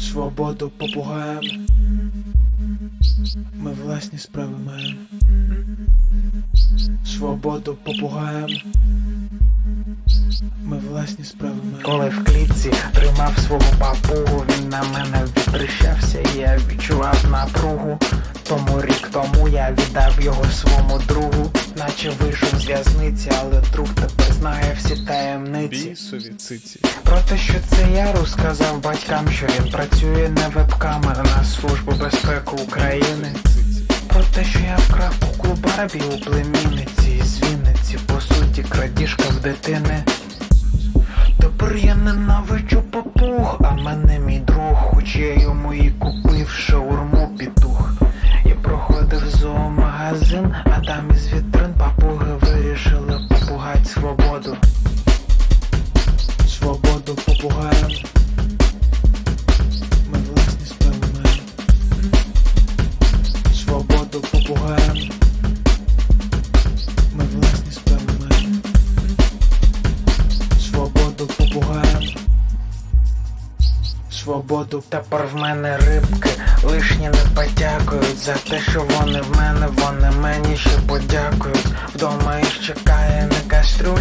Свободу попугаєм. Ми власні справи маємо. Свободу попугаєм. Ми власні справи маємо. Коли в клітці тримав свого папугу, він на мене відтрищався, і я відчував напругу. Тому рік тому я віддав його своєму другу, наче вийшов з в'язниці, але друг тепер знає всі таємниці. Бісові циці. Про те, що це я розказав батькам, що він працює не веб-камер на службу безпеки України. Про те, що я вкрав куклу Барбі у племінниці з Вінниці, по суті, крадіжка в дитини. Тепер я ненавиджу із папуги вирішили попугать свободу. Свободу попугаєм. Ми власні справи маємо. Свободу попугаєм. Ми власні справи маємо. Свободу попугаєм. Свободу Тепер в мене рибки лишні не подякують за те, що вони в мене, вони мені ще подякують.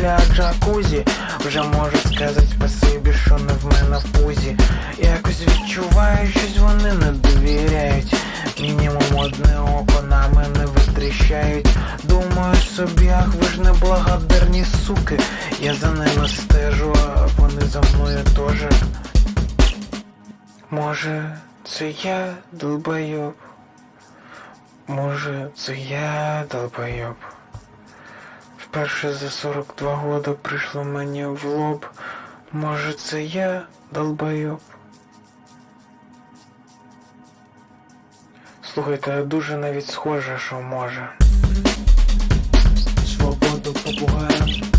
Кастрюля, джакузі. Вже можуть сказати спасибі, що не в мене в пузі. Якось відчуваю, щось вони не довіряють. Мінімум одне око на мене витріщають. Думаю собі, ах ви ж неблагодарні суки. Я за ними стежу, а вони за мною теж. Може, це я долбойоб? Може, це я долбойоб? вперше за 42 года прийшло мені в лоб. Може, це я долбайоб? Слухайте, дуже навіть схоже, що може. Свободу попугаю.